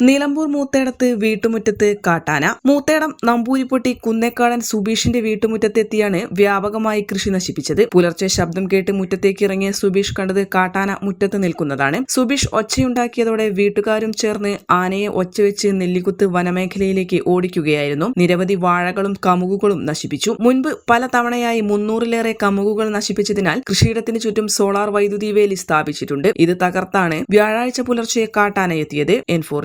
Nilambur Moothedath വീട്ടുമുറ്റത്ത് കാട്ടാന. മൂത്തേടം നമ്പൂരിപ്പൊട്ടി കുന്നേക്കാടൻ സുബീഷിന്റെ വീട്ടുമുറ്റത്തെത്തിയാണ് വ്യാപകമായി കൃഷി നശിപ്പിച്ചത്. പുലർച്ചെ ശബ്ദം കേട്ട് മുറ്റത്തേക്ക് ഇറങ്ങിയ സുബീഷ് കണ്ടത് കാട്ടാന മുറ്റത്ത് നിൽക്കുന്നതാണ്. സുബീഷ് ഒച്ചയുണ്ടാക്കിയതോടെ വീട്ടുകാരും ചേർന്ന് ആനയെ ഒച്ചവെച്ച് നെല്ലിക്കുത്ത് വനമേഖലയിലേക്ക് ഓടിക്കുകയായിരുന്നു. നിരവധി വാഴകളും കമുകുകളും നശിപ്പിച്ചു. മുൻപ് പല തവണയായി മുന്നൂറിലേറെ കമുകുകൾ നശിപ്പിച്ചതിനാൽ കൃഷിയിടത്തിന് ചുറ്റും സോളാർ വൈദ്യുതി വേലി സ്ഥാപിച്ചിട്ടുണ്ട്. ഇത് തകർത്താണ് വ്യാഴാഴ്ച പുലർച്ചെ കാട്ടാന എത്തിയത് എൻ ഫോർ